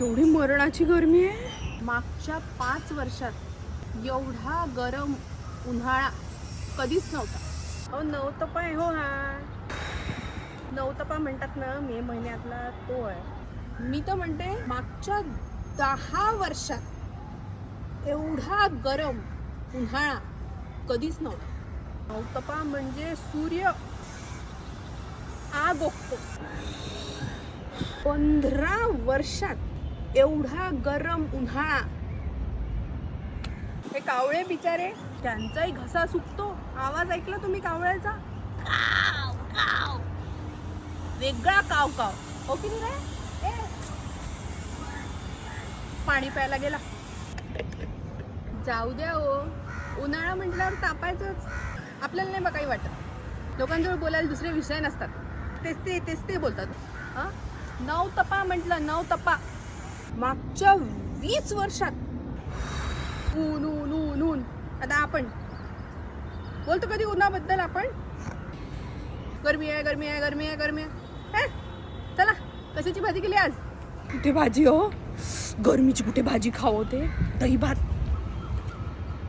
एवढी मरणाची गरमी आहे? मागच्या पाच वर्षात एवढा गरम उन्हाळा कधीच नव्हता. अहो नवतपा आहे हो हा. नवतपा म्हणतात ना मे महिन्यातला तो आहे. मी तर म्हणते मागच्या दहा वर्षात एवढा गरम उन्हाळा कधीच नव्हता. नवतपा म्हणजे सूर्य आग ओकतो. पंधरा वर्षात एवढा गरम उन्हाळा. हे कावळे बिचारे त्यांचाही घसा सुकतो. आवाज ऐकला तुम्ही कावळ्याचा? काव काव. वेगळा काव काव. हो की नाही रे? पाणी प्यायला गेला. जाऊ द्या हो. उन्हाळा म्हटल्यावर तापायचंच. आपल्याला नाही बा काही वाटत. लोकांजवळ बोलायला दुसरे विषय नसतात. तेच ते तेच ते बोलतात. हां? नऊ तपा म्हटलं नऊ तपा. मागच्या वीस वर्षात. ऊन ऊन ऊन ऊन आता आपण. बोलतो कधी उन्हाबद्दल आपण? गरमी आहे गरमी आहे गरमी आहे गरमी आहे. हे? चला कशाची भाजी केली आज? कुठे भाजी हो? गरमीची कुठे भाजी खावते दही भात.